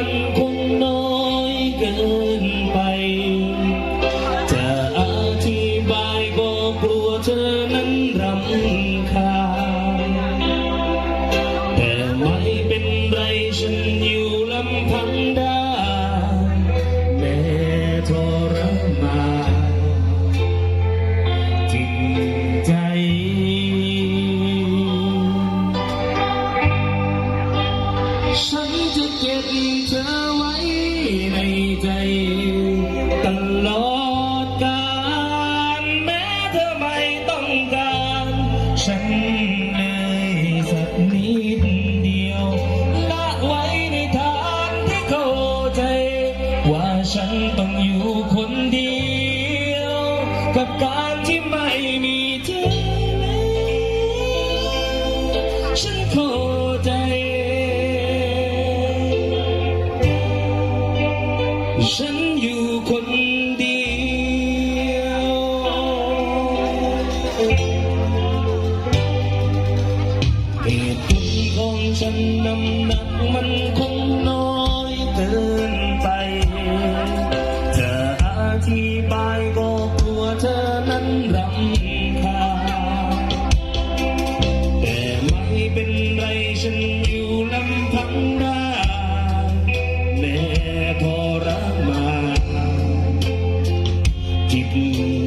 มันคงน้อยเกิน 谁 deeply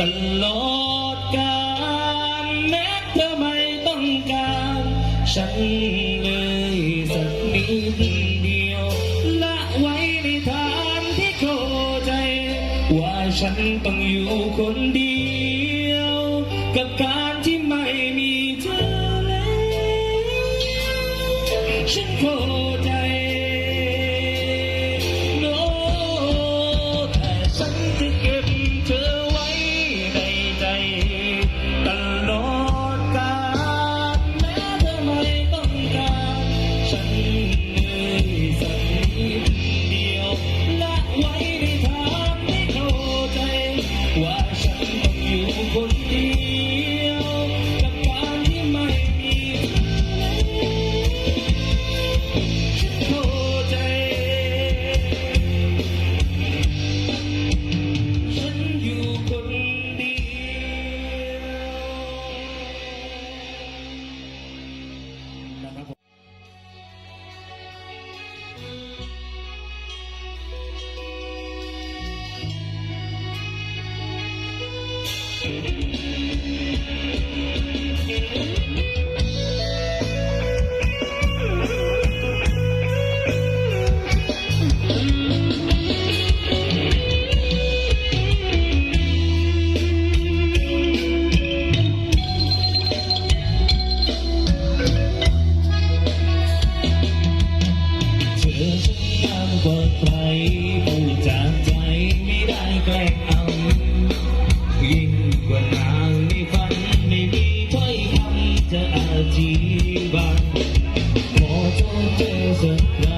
ตลอด フフフフ。days and.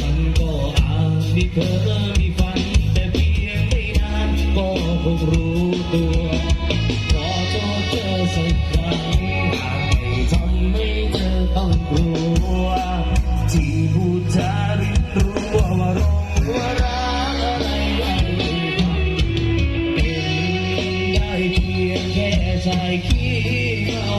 มันก็อาจมีเธอมีฝัน แต่เพียงไม่นานก็คงรู้ตัวรอจนเจอสักครหากไม่ทำให้เธอต้องกลัว ที่พูดาริรู้ว่ารอว่ารักอะไรไม่เป็นได้เพียงแค่ชายขี้เหา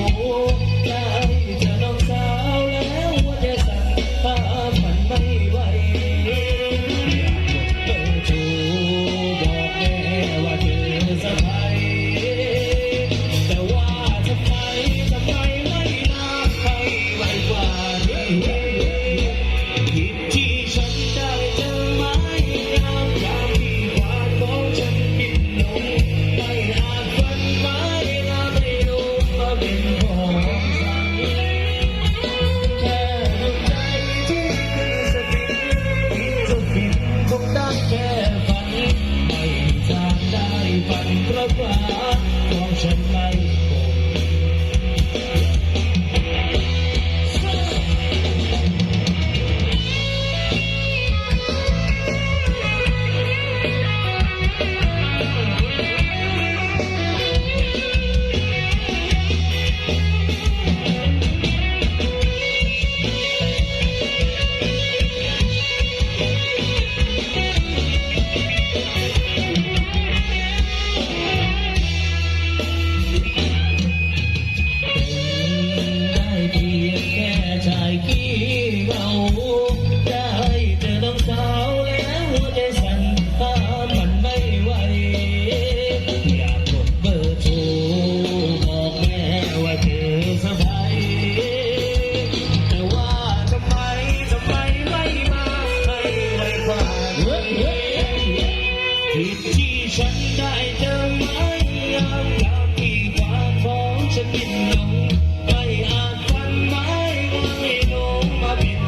I'll be